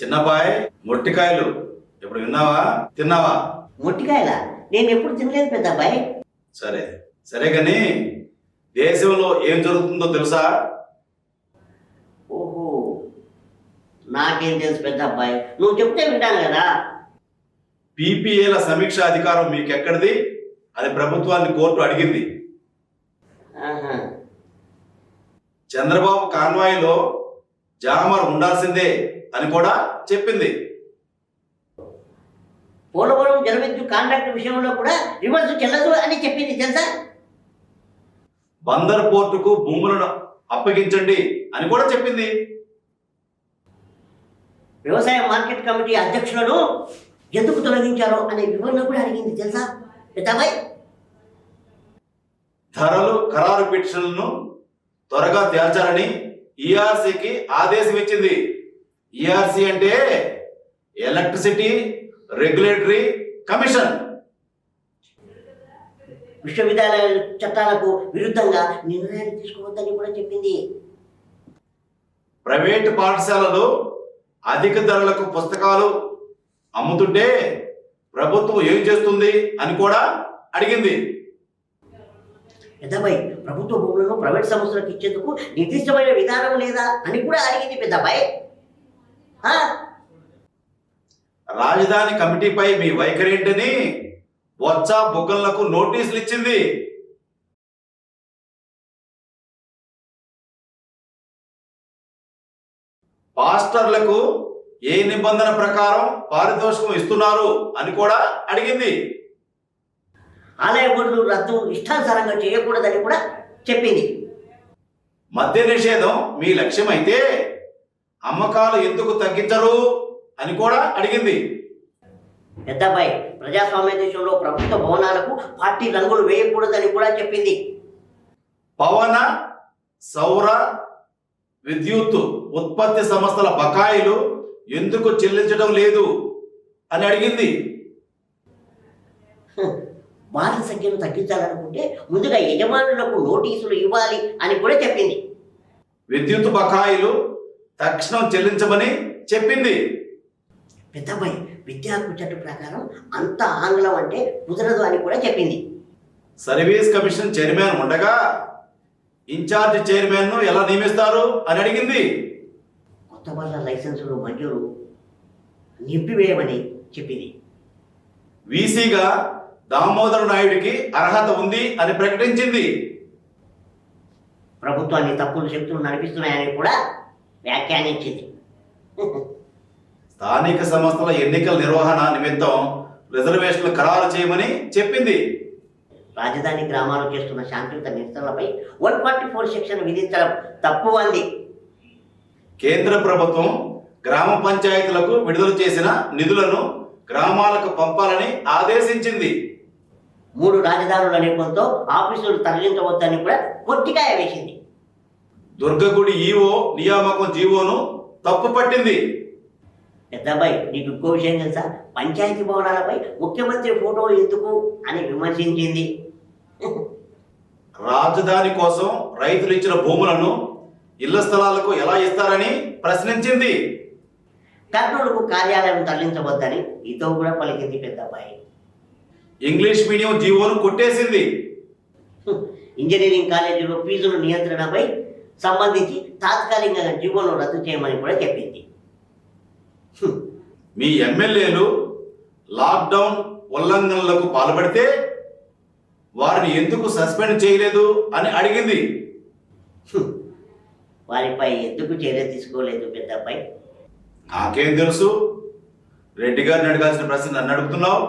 చిన్నబాయ్ మొట్టికాయలు. ఇప్పుడు విన్నావా? తిన్నావా? మొట్టికాయల? నేను ఎప్పుడు తినలేదు పెద్ద అబ్బాయి సరే. సరే కానీ దేశంలో ఏం జరుగుతుందో తెలుసా? ఓహో. నాకేం తెలుసు పెద్ద అబ్బాయి నువ్వు చెప్తే వింటాను కదా. పీపీఏల సమీక్ష అధికారం మీకు ఎక్కడిది అది ప్రభుత్వాన్ని కోర్టు అడిగింది. చంద్రబాబు కాన్వాయ్లో జామర్ ఉండాల్సిందే అని కూడా చెప్పింది. పోలవరం జలవిద్యుత్ కాంట్రాక్ట్ విషయంలో కూడా రివర్స్ చెల్లదు అని చెప్పింది తెలుసా? బందర్ పోర్టుకు భూములను అప్పగించండి అని కూడా చెప్పింది. వ్యవసాయ మార్కెట్ కమిటీ అధ్యక్షులను ఎందుకు తొలగించారో అనే వివరణ కూడా అడిగింది తెలుసా? పెద్దబాయ్? ధరలు ఖరారు పిటిషన్లను త్వరగా తేల్చాలని ఈఆర్సీకి ఆదేశం ఇచ్చింది ఈఆర్సీ అంటే ఎలక్ట్రిసిటీ రెగ్యులేటరీ కమిషన్. విశ్వవిద్యాలయాల చట్టాలకు విరుద్ధంగా నిర్ణయాలు తీసుకోవద్దని కూడా చెప్పింది. ప్రైవేట్ పాఠశాలలు అధిక ధరలకు పుస్తకాలు అమ్ముతుంటే ప్రభుత్వం ఏం చేస్తుంది అని కూడా అడిగింది. పెద్దబాయ్ ప్రభుత్వ భూములను ప్రైవేట్ సంస్థలకు ఇచ్చేందుకు నిర్దిష్టమైన విధానం లేదా అని కూడా అడిగింది పెద్దబాయ్ రాజధాని కమిటీపై మీ వైఖరి ఏంటని బొత్స బుగ్గలకు నోటీసులు ఇచ్చింది. పాస్టర్లకు ఏ నిబంధన ప్రకారం పారితోషికం ఇస్తున్నారు అని కూడా అడిగింది. ఆలయ బోర్డులు రద్దు ఇష్టానుసారంగా చేయకూడదని కూడా చెప్పింది. మద్య నిషేధం మీ లక్ష్యం అయితే అమ్మకాలు ఎందుకు తగ్గించరు అని కూడా అడిగింది. పెద్దబాయ్ ప్రజాస్వామ్య దేశంలో ప్రభుత్వ భవనాలకు పార్టీ రంగులు వేయకూడదని కూడా చెప్పింది. పవన సౌర విద్యుత్ ఉత్పత్తి సంస్థల బకాయిలు ఎందుకు చెల్లించడం లేదు అని అడిగింది. వాటి సంఖ్యను తగ్గించాలనుకుంటే ముందుగా యజమానులకు నోటీసులు ఇవ్వాలి అని కూడా చెప్పింది. విద్యుత్ బకాయిలు తక్షణం చెల్లించమని చెప్పింది. పెద్దబాయ్ విద్యా హక్కు చట్టం ప్రకారం అంత ఆంగ్లం అంటే కుదరదు అని కూడా చెప్పింది. సర్వీస్ కమిషన్ చైర్మన్ ఉండగా ఇన్ఛార్జ్ చైర్మన్ను ఎలా నియమిస్తారు అని అడిగింది. కొత్త వాళ్ళ లైసెన్సులు మంజూరు నింపివేయమని చెప్పింది. వీసీగా దామోదర నాయుడికి అర్హత ఉంది అని ప్రకటించింది. ప్రభుత్వాన్ని తప్పులు శక్తులు నడిపిస్తున్నాయని కూడా వ్యాఖ్యానించింది. స్థానిక సంస్థల ఎన్నికల నిర్వహణ నిమిత్తం రిజర్వేషన్లు ఖరారు చేయమని చెప్పింది. రాజధాని గ్రామాలు చేస్తున్న శాంతియుత నిరసనలపై వన్ ఫార్టీ ఫోర్ సెక్షన్ విధించడం తప్పు అంది. కేంద్ర ప్రభుత్వం గ్రామ పంచాయతీలకు విడుదల చేసిన నిధులను గ్రామాలకు పంపాలని ఆదేశించింది. మూడు రాజధానుల నేపథ్యంతో ఆఫీసులు తరలించవద్దని కూడా కొట్టికాయ వేసింది. దుర్గగుడి ఈవో నియామకం జీవోను తప్పు పట్టింది. పెద్దబ్బాయి నీకు ఇంకో విషయం తెలుసా? పంచాయతీ భవనాలపై ముఖ్యమంత్రి ఫోటో ఎందుకు అని విమర్శించింది. రాజధాని కోసం రైతులు ఇచ్చిన భూములను ఇళ్ళ స్థలాలకు ఎలా ఇస్తారని ప్రశ్నించింది. కర్నూలుకు కార్యాలయం తరలించవద్దని ఇతో కూడా పలికింది పెద్దబ్బాయి. ఇంగ్లీష్ మీడియం జీవోను కొట్టేసింది. ఇంజనీరింగ్ కాలేజీలో ఫీజుల నియంత్రణపై సంబంధించి తాత్కాలికంగా జీవోను రద్దు చేయమని కూడా చెప్పింది. మీ ఎమ్మెల్యేలు లాక్డౌన్ ఉల్లంఘనలకు పాల్పడితే వారిని ఎందుకు సస్పెండ్ చేయలేదు అని అడిగింది. వారిపై ఎందుకు చర్య తీసుకోలేదు పెద్దబ్బాయి? నాకేం తెలుసు? రెడ్డి గారిని అడగాల్సిన ప్రశ్న నన్ను అడుగుతున్నావు?